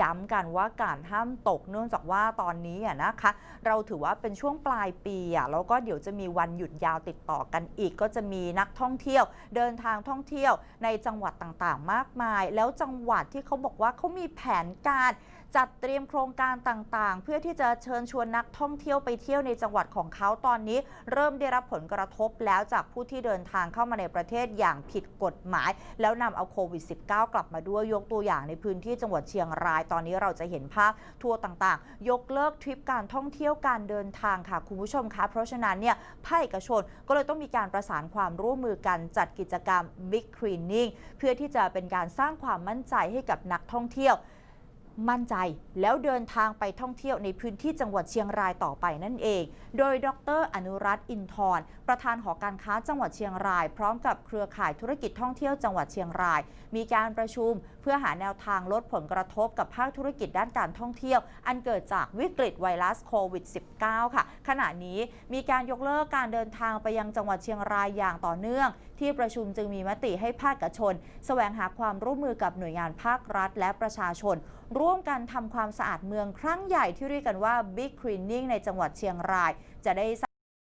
ย้ำกันว่าการห้ามตกเนื่องจากว่าตอนนี้นะคะ เราถือว่าเป็นช่วงปลายปีแล้วก็เดี๋ยวจะมีวันหยุดยาวติดต่อกันอีก ก็จะมีนักท่องเที่ยว เดินทางท่องเที่ยวในจังหวัดต่างๆ มากมาย แล้วจังหวัดที่เขาบอกว่าเขามีแผนการ จัดเตรียมโครงการต่างๆ เพื่อที่จะเชิญชวนนักท่องเที่ยวไปเที่ยวในจังหวัดของเขาตอนนี้ เริ่มได้รับผลกระทบแล้วจากผู้ที่เดินทางเข้ามาในประเทศอย่างผิดกฎหมาย แล้วนำเอาโควิด -19 กลับมาด้วยยกตัวอย่างในพื้นที่จังหวัดเชียงราย ตอนนี้เราจะเห็นภาพทัวร์ต่างๆ ยกเลิกทริปการท่องเที่ยวการเดินทางค่ะคุณผู้ชมคะเพราะฉะนั้นเนี่ยภาคเอกชนก็เลยต้องมีการประสานความร่วมมือกันจัดกิจกรรม Big Cleaning เพื่อที่จะเป็นการสร้างความมั่นใจให้กับนักท่องเที่ยว มั่นใจ แล้วเดินทางไปท่องเที่ยวในพื้นที่จังหวัดเชียงรายต่อไปนั่นเอง โดยดร อนุรัตน์อินทร์ประธานหอการค้าจังหวัดเชียงราย พร้อมกับเครือข่ายธุรกิจท่องเที่ยวจังหวัดเชียงราย มีการประชุมเพื่อหาแนวทางลดผลกระทบกับภาคธุรกิจด้านการท่องเที่ยว อันเกิดจากวิกฤตไวรัสโควิด -19 ค่ะ ขณะนี้มีการยกเลิกการเดินทางไปยังจังหวัดเชียงรายอย่างต่อเนื่อง ที่ประชุมจึงมีมติให้ภาคเอกชน แสวงหาความร่วมมือกับหน่วยงานภาครัฐ และประชาชนร่วมกันทำความสะอาดเมืองครั้งใหญ่ที่เรียกกันว่า Big Cleaning ในจังหวัดเชียงราย จะได้